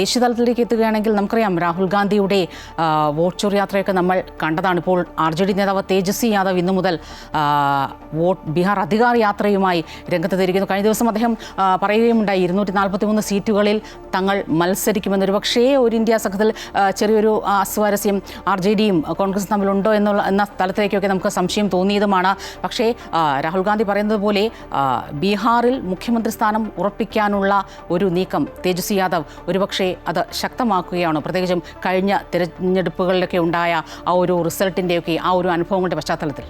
ദേശീയ തലത്തിലേക്ക് എത്തുകയാണെങ്കിൽ നമുക്കറിയാം രാഹുൽ ഗാന്ധിയുടെ വോട്ട് ചോർ യാത്രയൊക്കെ നമ്മൾ കണ്ടതാണ്. ഇപ്പോൾ ആർ ജെ ഡി നേതാവ് തേജസ്വി യാദവ് ഇന്നു മുതൽ വോട്ട് ബീഹാർ അധികാര യാത്രയുമായി രംഗത്തെത്തിയിരിക്കുന്നു. കഴിഞ്ഞ ദിവസം അദ്ദേഹം പറയുകയുമുണ്ടായി ഇരുന്നൂറ്റി നാൽപ്പത്തി മൂന്ന് സീറ്റുകളിൽ തങ്ങൾ മത്സരിക്കുമെന്നൊരു പക്ഷേ ഒരു ഇന്ത്യ സംഘത്തിൽ ചെറിയൊരു അസ്വാരസ്യം ആർ ജെ ഡിയും കോൺഗ്രസും തമ്മിലുണ്ടോ എന്നുള്ള എന്ന തലത്തിലേക്കൊക്കെ നമുക്ക് സംശയം തോന്നിയതുമാണ്. പക്ഷേ രാഹുൽ ഗാന്ധി പറയുന്നത് പോലെ ബീഹാറിൽ മുഖ്യമന്ത്രി സ്ഥാനം ഉറപ്പിക്കാനുള്ള ഒരു നീക്കം തേജസ്വി യാദവ് ഒരുപക്ഷെ അത് ശക്തമാക്കുകയാണ്? പ്രത്യേകിച്ചും കഴിഞ്ഞ തിരഞ്ഞെടുപ്പുകളിലൊക്കെ ഉണ്ടായ ആ ഒരു റിസൾട്ടിന്റെയൊക്കെ ആ ഒരു അനുഭവങ്ങളുടെ പശ്ചാത്തലത്തിൽ.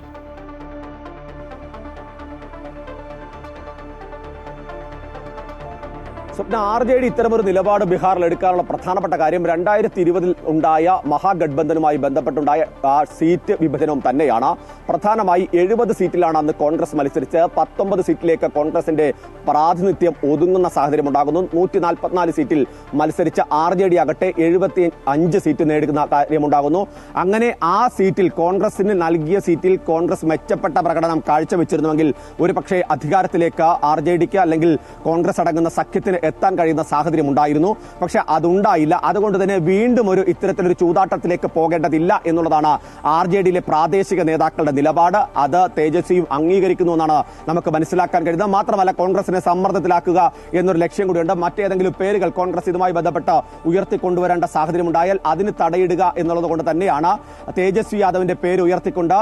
സ്വപ്ന ആർ ജെ ഡി ഇത്തരമൊരു നിലപാട് ബീഹാറിൽ എടുക്കാനുള്ള പ്രധാനപ്പെട്ട കാര്യം രണ്ടായിരത്തി ഇരുപതിൽ ഉണ്ടായ മഹാഗഡ്ബന്ധനുമായി ബന്ധപ്പെട്ടുണ്ടായ ആ സീറ്റ് വിഭജനവും തന്നെയാണ്. പ്രധാനമായി എഴുപത് സീറ്റിലാണ് അന്ന് കോൺഗ്രസ് മത്സരിച്ച് പത്തൊമ്പത് സീറ്റിലേക്ക് കോൺഗ്രസിന്റെ പ്രാതിനിധ്യം ഒതുങ്ങുന്ന സാഹചര്യം ഉണ്ടാകുന്നു. നൂറ്റി നാൽപ്പത്തിനാല് സീറ്റിൽ മത്സരിച്ച ആർ ജെ ഡി ആകട്ടെ എഴുപത്തി അഞ്ച് സീറ്റ് നേടുന്ന കാര്യമുണ്ടാകുന്നു അങ്ങനെ ആ സീറ്റിൽ കോൺഗ്രസിന് നൽകിയ സീറ്റിൽ കോൺഗ്രസ് മെച്ചപ്പെട്ട പ്രകടനം കാഴ്ചവെച്ചിരുന്നുവെങ്കിൽ ഒരു പക്ഷേ അധികാരത്തിലേക്ക് ആർ ജെ ഡിക്ക് അല്ലെങ്കിൽ കോൺഗ്രസ് അടങ്ങുന്ന സഖ്യത്തിന് എത്താൻ കഴിയുന്ന സാഹചര്യം ഉണ്ടായിരുന്നു. പക്ഷെ അതുണ്ടായില്ല. അതുകൊണ്ട് തന്നെ വീണ്ടും ഒരു ഇത്തരത്തിലൊരു ചൂതാട്ടത്തിലേക്ക് പോകേണ്ടതില്ല എന്നുള്ളതാണ് ആർ ജെ ഡിയിലെ പ്രാദേശിക നേതാക്കളുടെ നിലപാട്. അത് തേജസ്വിയും അംഗീകരിക്കുന്നു എന്നാണ് നമുക്ക് മനസ്സിലാക്കാൻ കഴിയുന്നത്. മാത്രമല്ല കോൺഗ്രസിനെ സമ്മർദ്ദത്തിലാക്കുക എന്നൊരു ലക്ഷ്യം കൂടിയുണ്ട്. മറ്റേതെങ്കിലും പേരുകൾ കോൺഗ്രസ് ഇതുമായി ബന്ധപ്പെട്ട് ഉയർത്തിക്കൊണ്ടുവരേണ്ട സാഹചര്യം ഉണ്ടായാൽ അതിന് തടയിടുക എന്നുള്ളത് തന്നെയാണ് തേജസ്വി യാദവിന്റെ പേര് ഉയർത്തിക്കൊണ്ട്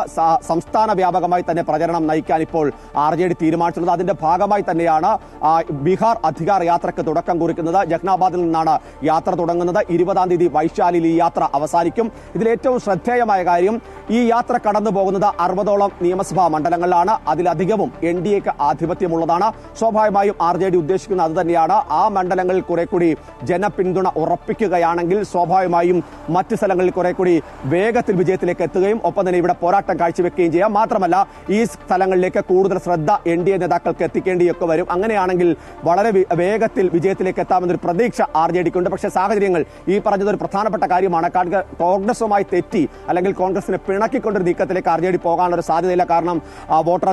സംസ്ഥാന വ്യാപകമായി തന്നെ പ്രചരണം നയിക്കാൻ ഇപ്പോൾ ആർ ജെ ഡി തീരുമാനിച്ചിട്ടുള്ളത്. അതിന്റെ ഭാഗമായി തന്നെയാണ് ബീഹാർ അധികാര അധികാർ യാത്രയ്ക്ക് തുടക്കം കുറിക്കുന്നത്. ജഹ്നാബാദിൽ നിന്നാണ് യാത്ര തുടങ്ങുന്നത്. ഇരുപതാം തീയതി വൈശാലിയിൽ ഈ യാത്ര അവസാനിക്കും. ഇതിൽ ഏറ്റവും ശ്രദ്ധേയമായ കാര്യം ഈ യാത്ര കടന്നു പോകുന്നത് അറുപതോളം നിയമസഭാ മണ്ഡലങ്ങളിലാണ്. അതിലധികവും എൻ ഡി എക്ക് ആധിപത്യമുള്ളതാണ്. സ്വാഭാവികമായും ആർ ജെ ഡി ഉദ്ദേശിക്കുന്ന അത് തന്നെയാണ്. ആ മണ്ഡലങ്ങളിൽ കുറെ കൂടി ജനപിന്തുണ ഉറപ്പിക്കുകയാണെങ്കിൽ സ്വാഭാവികമായും മറ്റ് സ്ഥലങ്ങളിൽ കുറെ കൂടി വേഗത്തിൽ വിജയത്തിലേക്ക് എത്തുകയും ഒപ്പം തന്നെ ഇവിടെ പോരാട്ടം കാഴ്ചവെക്കുകയും ചെയ്യാം. മാത്രമല്ല ഈ സ്ഥലങ്ങളിലേക്ക് കൂടുതൽ ശ്രദ്ധ എൻ ഡി എ നേതാക്കൾക്ക് എത്തിക്കേണ്ടിയൊക്കെ വരും. അങ്ങനെയാണെങ്കിൽ വളരെ വി- വിജയത്തിലേക്ക് എത്താമെന്നൊരു പ്രതീക്ഷ ആർ ജെ ഡിക്കുണ്ട് പക്ഷേ സാഹചര്യങ്ങൾ ഈ പറഞ്ഞത് ഒരു പ്രധാനപ്പെട്ട കാര്യമാണ്. കോൺഗ്രസുമായി തെറ്റി അല്ലെങ്കിൽ കോൺഗ്രസിനെ പിണക്കിക്കൊണ്ടൊരു നീക്കത്തിലേക്ക് ആർ ജെ ഡി പോകാനുള്ള സാധ്യതയില്ല. കാരണം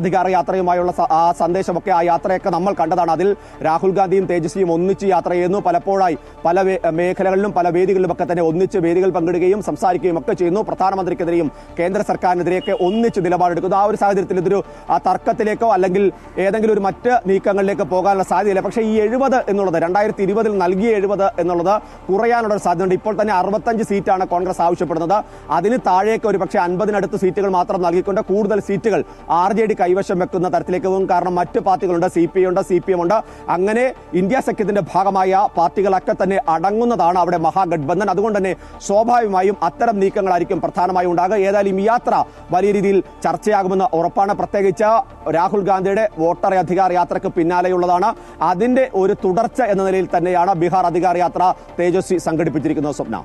അധികാര യാത്രയുമായുള്ള ആ സന്ദേശമൊക്കെ ആ യാത്രയൊക്കെ നമ്മൾ കണ്ടതാണ്. അതിൽ രാഹുൽ ഗാന്ധിയും തേജസ്വിയും ഒന്നിച്ച് യാത്ര ചെയ്യുന്നു. പലപ്പോഴായി പല മേഖലകളിലും പല വേദികളിലുമൊക്കെ തന്നെ ഒന്നിച്ച് വേദികൾ പങ്കിടുകയും സംസാരിക്കുകയും ഒക്കെ ചെയ്യുന്നു. പ്രധാനമന്ത്രിക്കെതിരെയും കേന്ദ്ര സർക്കാരിനെതിരെയൊക്കെ ഒന്നിച്ച് നിലപാടെടുക്കുന്നു. ആ ഒരു സാഹചര്യത്തിൽ ഇതൊരു തർക്കത്തിലേക്കോ അല്ലെങ്കിൽ ഏതെങ്കിലും ഒരു മറ്റ് നീക്കങ്ങളിലേക്ക് പോകാനുള്ള സാധ്യതയില്ല. പക്ഷേ ഈ എഴുപത് എന്നുള്ളത് രണ്ടായിരത്തി ഇരുപതിൽ നൽകിയ എഴുപത് എന്നുള്ളത് കുറയാനുള്ള ഒരു സാധ്യതയുണ്ട്. ഇപ്പോൾ തന്നെ അറുപത്തഞ്ച് സീറ്റാണ് കോൺഗ്രസ് ആവശ്യപ്പെടുന്നത്. അതിന് താഴേക്ക് ഒരു പക്ഷേ അൻപതിനടുത്ത് സീറ്റുകൾ മാത്രം നൽകിക്കൊണ്ട് കൂടുതൽ സീറ്റുകൾ ആർ കൈവശം വെക്കുന്ന തരത്തിലേക്ക് പോകും. കാരണം മറ്റ് പാർട്ടികളുണ്ട്. സി പി ഉണ്ട് സി പി എം ഉണ്ട്. അങ്ങനെ ഇന്ത്യ സഖ്യത്തിന്റെ ഭാഗമായ പാർട്ടികളൊക്കെ തന്നെ അടങ്ങുന്നതാണ് അവിടെ മഹാഗഡ്ബന്ധൻ അതുകൊണ്ട് തന്നെ സ്വാഭാവികമായും അത്തരം നീക്കങ്ങളായിരിക്കും പ്രധാനമായും ഉണ്ടാകുക. ഏതായാലും ഈ യാത്ര വലിയ രീതിയിൽ ചർച്ചയാകുമെന്ന് ഉറപ്പാണ്. പ്രത്യേകിച്ച് രാഹുൽ ഗാന്ധിയുടെ വോട്ടർ അധികാര യാത്രയ്ക്ക് പിന്നാലെയുള്ളതാണ്. അതിന്റെ ഒരു തുടർച്ച എന്ന നിലയിൽ തന്നെയാണ് ബീഹാർ അധികാര യാത്ര തേജസ്വി സംഘടിപ്പിച്ചിരിക്കുന്നത് സ്വപ്ന.